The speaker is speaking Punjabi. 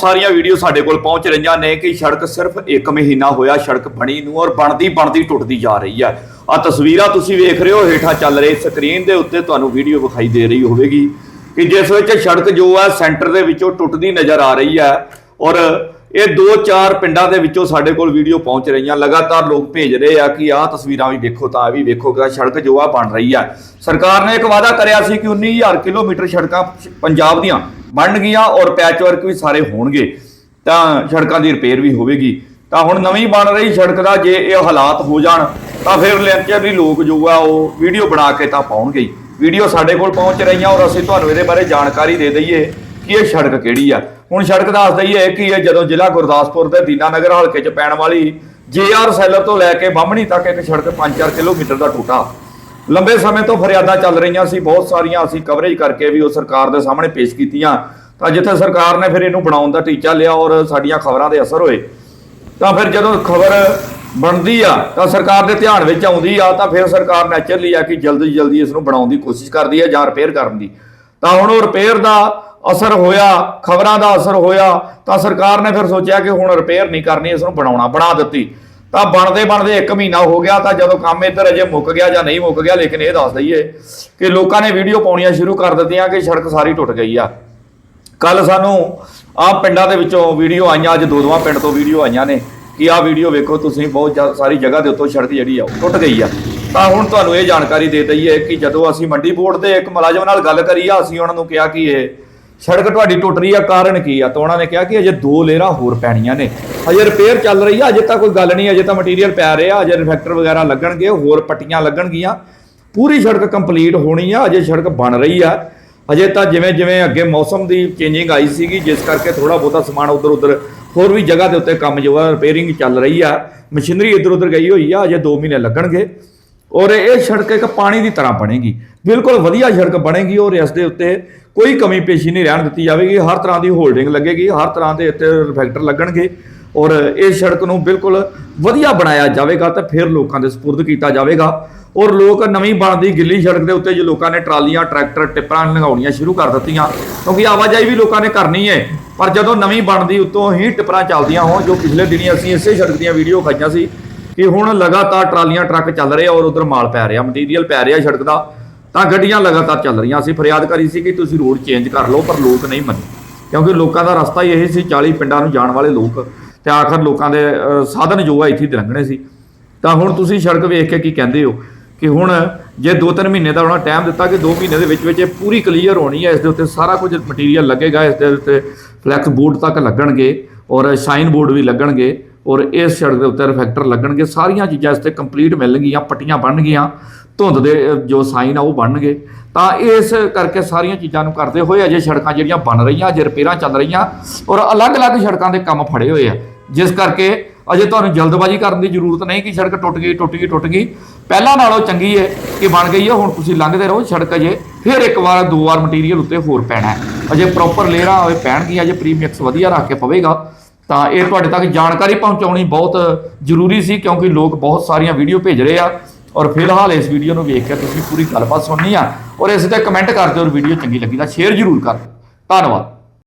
ਸਾਰੀਆਂ ਵੀਡੀਓ ਸਾਡੇ ਕੋਲ ਪਹੁੰਚ ਰਹੀਆਂ ਨੇ ਕਿ ਸੜਕ ਸਿਰਫ 1 ਮਹੀਨਾ ਹੋਇਆ, ਸੜਕ ਬਣੀ ਨੂੰ ਔਰ ਬਣਦੀ ਬਣਦੀ ਟੁੱਟਦੀ ਜਾ ਰਹੀ ਹੈ। ਆ ਤਸਵੀਰਾਂ ਤੁਸੀਂ ਵੇਖ ਰਹੇ ਹੋ, ਹੇਠਾਂ ਚੱਲ ਰਹੀ ਸਕਰੀਨ ਦੇ ਉੱਤੇ ਤੁਹਾਨੂੰ ਵੀਡੀਓ ਵਿਖਾਈ ਦੇ ਰਹੀ ਹੋਵੇਗੀ ਕਿ ਜਿਸ ਵਿੱਚ ਸੜਕ ਜੋ ਹੈ, ਸੈਂਟਰ ਦੇ ਵਿੱਚੋਂ ਟੁੱਟਦੀ ਨਜ਼ਰ ਆ ਰਹੀ ਹੈ ਔਰ ਇਹ ਦੋ ਚਾਰ ਪਿੰਡਾਂ ਦੇ ਵਿੱਚੋਂ ਸਾਡੇ ਕੋਲ ਵੀਡੀਓ ਪਹੁੰਚ ਰਹੀਆਂ। ਲਗਾਤਾਰ ਲੋਕ ਭੇਜ ਰਹੇ ਆ ਕਿ ਆਹ ਤਸਵੀਰਾਂ ਵੀ ਦੇਖੋ ਤਾਂ ਵੀ ਵੇਖੋ ਕਿ ਸੜਕ ਜੋ ਆ ਬਣ ਰਹੀ ਹੈ। ਸਰਕਾਰ ਨੇ ਇੱਕ ਵਾਅਦਾ ਕਰਿਆ ਸੀ ਕਿ 19000 ਕਿਲੋਮੀਟਰ ਸੜਕਾਂ ਪੰਜਾਬ ਦੀਆਂ ਬਣ ਗਈਆਂ ਔਰ ਪੈਚ ਵਰਕ ਵੀ ਸਾਰੇ ਹੋਣਗੇ, ਤਾਂ ਸੜਕਾਂ ਦੀ ਰਿਪੇਅਰ ਵੀ ਹੋਵੇਗੀ। ਤਾਂ ਹੁਣ ਨਵੀਂ ਬਣ ਰਹੀ ਸੜਕ ਦਾ ਜੇ ਇਹ ਹਾਲਾਤ ਹੋ ਜਾਣ, ਤਾਂ ਫਿਰ ਲੈਕਚਰ ਵੀ ਲੋਕ ਜੋ ਆ ਉਹ ਵੀਡੀਓ ਬਣਾ ਕੇ ਤਾਂ ਪਾਉਣਗੇ ਵੀਡੀਓ ਸਾਡੇ ਕੋਲ ਪਹੁੰਚ ਰਹੀਆਂ ਔਰ ਅਸੀਂ ਤੁਹਾਨੂੰ ਇਹਦੇ ਬਾਰੇ ਜਾਣਕਾਰੀ ਦੇ ਦਈਏ ਕਿ ਇਹ ਸੜਕ ਕਿਹੜੀ ਆ। ਹੁਣ ਸੜਕ ਦੱਸ ਦਈਏ ਕਿ ਇਹ ਜਦੋਂ ਜ਼ਿਲ੍ਹਾ ਗੁਰਦਾਸਪੁਰ ਦੇ ਦੀਨਾਨਗਰ ਹਲਕੇ 'ਚ ਪੈਣ ਵਾਲੀ ਜੇਆਰ ਸੈਲਰ ਤੋਂ ਲੈ ਕੇ ਬਾਹਮਣੀ ਤੱਕ ਇੱਕ ਸੜਕ 5-4 ਕਿਲੋਮੀਟਰ ਦਾ ਟੁੱਟਾ। ਲੰਬੇ ਸਮੇਂ ਤੋਂ ਫਰਿਆਦਾਂ ਚੱਲ ਰਹੀਆਂ ਸੀ, ਬਹੁਤ ਸਾਰੀਆਂ ਅਸੀਂ ਕਵਰੇਜ ਕਰਕੇ ਵੀ ਉਹ ਸਰਕਾਰ ਦੇ ਸਾਹਮਣੇ ਪੇਸ਼ ਕੀਤੀਆਂ। ਤਾਂ ਜਿੱਥੇ ਸਰਕਾਰ ਨੇ ਫਿਰ ਇਹਨੂੰ ਬਣਾਉਣ ਦਾ ਟੀਚਾ ਲਿਆ ਔਰ ਸਾਡੀਆਂ ਖਬਰਾਂ ਦੇ ਅਸਰ ਹੋਏ, ਤਾਂ ਫਿਰ ਜਦੋਂ ਖਬਰ ਬਣਦੀ ਆ, ਤਾਂ ਸਰਕਾਰ ਦੇ ਧਿਆਨ ਵਿੱਚ ਆਉਂਦੀ ਆ, ਤਾਂ ਫਿਰ ਸਰਕਾਰ ਨੈਚੁਰਲੀ ਆ ਕਿ ਜਲਦੀ ਜਲਦੀ ਇਸ ਨੂੰ ਬਣਾਉਣ ਦੀ ਕੋਸ਼ਿਸ਼ ਕਰਦੀ ਹੈ ਜਾਂ ਰਿਪੇਅਰ ਕਰਨ ਦੀ। ਤਾਂ ਹੁਣ ਉਹ ਰਿਪੇਅਰ ਦਾ ਅਸਰ ਹੋਇਆ, ਖਬਰਾਂ ਦਾ ਅਸਰ ਹੋਇਆ, ਤਾਂ ਸਰਕਾਰ ਨੇ ਫਿਰ ਸੋਚਿਆ ਕਿ ਹੁਣ ਰਿਪੇਅਰ ਨਹੀਂ ਕਰਨੀ, ਇਸ ਨੂੰ ਬਣਾਉਣਾ, ਬਣਾ ਦਿੱਤੀ। ਤਾਂ ਬਣਦੇ ਬਣਦੇ 1 ਮਹੀਨਾ ਹੋ ਗਿਆ, ਤਾਂ ਜਦੋਂ ਕੰਮ ਇੱਧਰ ਅਜੇ ਮੁੱਕ ਗਿਆ ਜਾਂ ਨਹੀਂ ਮੁੱਕ ਗਿਆ, ਲੇਕਿਨ ਇਹ ਦੱਸ ਦਈਏ ਕਿ ਲੋਕਾਂ ਨੇ ਵੀਡੀਓ ਪਾਉਣੀਆਂ ਸ਼ੁਰੂ ਕਰ ਦਿੱਤੀਆਂ ਕਿ ਸੜਕ ਸਾਰੀ ਟੁੱਟ ਗਈ ਆ। ਕੱਲ ਸਾਨੂੰ ਆਹ ਪਿੰਡਾਂ ਦੇ ਵਿੱਚੋਂ ਵੀਡੀਓ ਆਈਆਂ, ਅੱਜ ਦੋ ਦੋਵਾਂ ਪਿੰਡ ਤੋਂ ਵੀਡੀਓ ਆਈਆਂ ਨੇ ਕਿ ਆਹ ਵੀਡੀਓ ਵੇਖੋ, ਤੁਸੀਂ ਬਹੁਤ ਸਾਰੀ ਜਗ੍ਹਾ ਦੇ ਉੱਤੋਂ ਸੜਕ ਜਿਹੜੀ ਆ, ਉਹ ਟੁੱਟ ਗਈ ਆ। ਤਾਂ ਹੁਣ ਤੁਹਾਨੂੰ ਇਹ ਜਾਣਕਾਰੀ ਦੇ ਦਈਏ ਕਿ ਜਦੋਂ ਅਸੀਂ ਮੰਡੀ ਬੋਰਡ ਦੇ ਇੱਕ ਮੁਲਾਜ਼ਮ ਨਾਲ ਗੱਲ ਕਰੀ ਆ, ਅਸੀਂ ਉਹਨਾਂ ਨੂੰ ਕਿਹਾ ਕਿ ਇਹ ਸੜਕ ਤੁਹਾਡੀ ਟੁੱਟ ਰਹੀ ਆ, ਕਾਰਨ ਕੀ ਆ? ਤਾਂ ਉਹਨਾਂ ਨੇ ਕਿਹਾ ਕਿ ਅਜੇ ਦੋ ਲੇਅਰਾਂ ਹੋਰ ਪੈਣੀਆਂ ਨੇ। ਅਜੇ ਰਿਪੇਅਰ ਚੱਲ ਰਹੀ ਆ, ਅਜੇ ਤਾਂ ਕੋਈ ਗੱਲ ਨਹੀਂ, ਅਜੇ ਤਾਂ ਮਟੀਰੀਅਲ ਪੈ ਰਿਹਾ ਅਜੇ ਰਿਫੈਕਟਰ ਵਗੈਰਾ ਲੱਗਣਗੇ, ਹੋਰ ਪੱਟੀਆਂ ਲੱਗਣਗੀਆਂ। ਪੂਰੀ ਸੜਕ ਕੰਪਲੀਟ ਹੋਣੀ ਆ, ਅਜੇ ਸੜਕ ਬਣ ਰਹੀ ਆ। ਅਜੇ ਤਾਂ ਜਿਵੇਂ ਜਿਵੇਂ ਅੱਗੇ ਮੌਸਮ ਦੀ ਚੇਂਜਿੰਗ ਆਈ ਸੀਗੀ, ਜਿਸ ਕਰਕੇ ਥੋੜਾ ਬਹੁਤਾ ਸਮਾਨ ਉਧਰ ਉਧਰ, ਹੋਰ ਵੀ ਜਗ੍ਹਾ ਦੇ ਉੱਤੇ ਕੰਮ ਜੋ ਆ ਰਿਪੇਅਰਿੰਗ ਚੱਲ ਰਹੀ ਆ। ਮਸ਼ੀਨਰੀ ਇੱਧਰ ਉਧਰ ਗਈ ਹੋਈ ਆ, ਅਜੇ 2 ਮਹੀਨੇ ਲੱਗਣਗੇ। ਔਰ ਇਹ ਸੜਕ ਇੱਕ ਪਾਣੀ ਦੀ ਤਰ੍ਹਾਂ ਬਣੇਗੀ। ਬਿਲਕੁਲ ਵਧੀਆ ਸੜਕ ਬਣੇਗੀ ਔਰ ਇਸ ਦੇ ਉੱਤੇ ਕੋਈ ਕਮੀ ਪੇਸ਼ੀ ਨਹੀਂ ਰਹਿਣ ਦਿੱਤੀ ਜਾਵੇਗੀ। ਹਰ ਤਰ੍ਹਾਂ ਦੀ ਹੋਲਡਿੰਗ ਲੱਗੇਗੀ, ਹਰ ਤਰ੍ਹਾਂ ਦੇ ਇੱਥੇ ਰਿਫੈਕਟਰ ਲੱਗਣਗੇ ਔਰ ਇਸ ਸੜਕ ਨੂੰ ਬਿਲਕੁਲ ਵਧੀਆ ਬਣਾਇਆ ਜਾਵੇਗਾ ਤਾਂ ਫਿਰ ਲੋਕਾਂ ਦੇ ਸਪੁਰਦ ਕੀਤਾ ਜਾਵੇਗਾ। ਔਰ ਲੋਕ ਨਵੀਂ ਬਣਦੀ ਗਿੱਲੀ ਸੜਕ ਦੇ ਉੱਤੇ ਜੋ ਲੋਕਾਂ ਨੇ ਟਰਾਲੀਆਂ, ਟਰੈਕਟਰ, ਟਿੱਪਰਾਂ ਲੰਘਾਉਣੀਆਂ ਸ਼ੁਰੂ ਕਰ ਦਿੱਤੀਆਂ, ਕਿਉਂਕਿ ਆਵਾਜਾਈ ਵੀ ਲੋਕਾਂ ਨੇ ਕਰਨੀ ਹੈ ਪਰ ਜਦੋਂ ਨਵੀਂ ਬਣਦੀ, ਉੱਤੋਂ ਹੀ ਟਿੱਪਰਾਂ ਚੱਲਦੀਆਂ ਹੋਣ, ਜੋ ਪਿਛਲੇ ਦਿਨੀ ਅਸੀਂ ਇਸੇ ਸੜਕ ਦੀਆਂ ਵੀਡੀਓ ਖਾਈਆਂ ਸੀ ਕਿ ਹੁਣ ਲਗਾਤਾਰ ਟਰਾਲੀਆਂ, ਟਰੱਕ ਚੱਲ ਰਹੇ ਔਰ ਉਧਰ ਮਾਲ ਪੈ ਰਿਹਾ, ਮਟੀਰੀਅਲ ਪੈ ਰਿਹਾ ਸੜਕ ਦਾ, ਤਾਂ ਗੱਡੀਆਂ ਲਗਾਤਾਰ ਚੱਲ ਰਹੀਆਂ। ਅਸੀਂ ਫਰਿਆਦ ਕਰੀ ਸੀ ਕਿ ਤੁਸੀਂ ਰੋਡ ਚੇਂਜ ਕਰ ਲਓ, ਪਰ ਲੋਕ ਨਹੀਂ ਮੰਨੇ। ਕਿਉਂਕਿ ਲੋਕਾਂ ਦਾ ਰਸਤਾ ਹੀ ਇਹ ਸੀ 40 ਪਿੰਡਾਂ ਨੂੰ ਜਾਣ ਵਾਲੇ ਲੋਕ। ਤੇ ਆਖਰ ਲੋਕਾਂ ਦੇ ਸਾਧਨ ਜੋ ਆ, ਇੱਥੇ ਲੰਘਣੇ ਸੀ। ਤਾਂ ਹੁਣ ਤੁਸੀਂ ਸੜਕ ਵੇਖ ਕੇ ਕੀ ਕਹਿੰਦੇ ਹੋ? ਕਿ ਹੁਣ ਜੇ 2-3 ਮਹੀਨੇ ਦਾ ਉਹਨਾਂ ਟਾਈਮ ਦਿੱਤਾ ਕਿ 2 ਮਹੀਨੇ ਦੇ ਵਿੱਚ ਵਿੱਚ ਇਹ ਪੂਰੀ ਕਲੀਅਰ ਹੋਣੀ ਹੈ ਇਸ ਦੇ ਉੱਤੇ ਸਾਰਾ ਕੁਝ ਮਟੀਰੀਅਲ ਲੱਗੇਗਾ, ਇਸ ਦੇ ਉੱਤੇ ਫਲੈਕਸ ਬੋਰਡ ਤੱਕ ਲੱਗਣਗੇ ਔਰ ਸਾਈਨ ਬੋਰਡ ਵੀ ਲੱਗਣਗੇ। ਔਰ ਇਸ ਸੜਕ ਦੇ ਉੱਤੇ ਰਿਫੈਕਟਰ ਲੱਗਣਗੇ, ਸਾਰੀਆਂ ਚੀਜ਼ਾਂ ਇਸ ਤੇ ਕੰਪਲੀਟ ਮਿਲਣਗੀਆਂ, ਪੱਟੀਆਂ ਬਣਨਗੀਆਂ, ਧੁੰਦ ਦੇ ਜੋ ਸਾਈਨ ਆ ਉਹ ਬਣਨਗੇ। ਤਾਂ ਇਸ ਕਰਕੇ ਸਾਰੀਆਂ ਚੀਜ਼ਾਂ ਨੂੰ ਕਰਦੇ ਹੋਏ ਅਜੇ ਸੜਕਾਂ ਜਿਹੜੀਆਂ ਬਣ ਰਹੀਆਂ ਅਜੇ ਰਿਪੇਅਰਾਂ ਚੱਲ ਰਹੀਆਂ ਔਰ ਅਲੱਗ-ਅਲੱਗ ਸੜਕਾਂ ਦੇ ਕੰਮ ਫੜੇ ਹੋਏ ਆ। ਜਿਸ ਕਰਕੇ ਅਜੇ ਤੁਹਾਨੂੰ ਜਲਦਬਾਜ਼ੀ ਕਰਨ ਦੀ ਜ਼ਰੂਰਤ ਨਹੀਂ ਕਿ ਸੜਕ ਟੁੱਟ ਗਈ ਟੁੱਟ ਗਈ ਟੁੱਟ ਗਈ। ਪਹਿਲਾਂ ਨਾਲੋਂ ਚੰਗੀ ਹੈ ਕਿ ਬਣ ਗਈ ਹੈ ਹੁਣ ਤੁਸੀਂ ਲੰਘਦੇ ਰਹੋ ਸੜਕ ਅਜੇ, ਫਿਰ ਇੱਕ ਵਾਰ, ਦੋ ਵਾਰ ਮਟੀਰੀਅਲ ਉੱਤੇ ਹੋਰ ਪੈਣਾ ਹੈ ਅਜੇ ਪ੍ਰੋਪਰ ਲੇਅਰਾਂ ਹੋਏ ਪੈਣਗੀਆਂ, ਅਜੇ ਪ੍ਰੀਮਿਕਸ ਵਧੀਆ ਰੱਖ ਕੇ ਪਵੇਗਾ। ਤਾਂ ਇਹ ਤੁਹਾਡੇ ਤੱਕ ਜਾਣਕਾਰੀ ਪਹੁੰਚਾਉਣੀ ਬਹੁਤ ਜ਼ਰੂਰੀ ਸੀ, ਕਿਉਂਕਿ ਲੋਕ ਬਹੁਤ ਸਾਰੀਆਂ ਵੀਡੀਓ ਭੇਜ ਰਹੇ ਆ। ਔਰ ਫਿਲਹਾਲ ਇਸ ਵੀਡੀਓ ਨੂੰ ਵੇਖ ਕੇ ਤੁਸੀਂ ਪੂਰੀ ਗੱਲਬਾਤ ਸੁਣਨੀ ਆ। ਔਰ ਇਸ ਤੇ ਕਮੈਂਟ ਕਰ ਦਿਓ, ਔਰ ਵੀਡੀਓ ਚੰਗੀ ਲੱਗੀ ਤਾਂ ਸ਼ੇਅਰ ਜ਼ਰੂਰ ਕਰ ਦਿਓ। ਧੰਨਵਾਦ।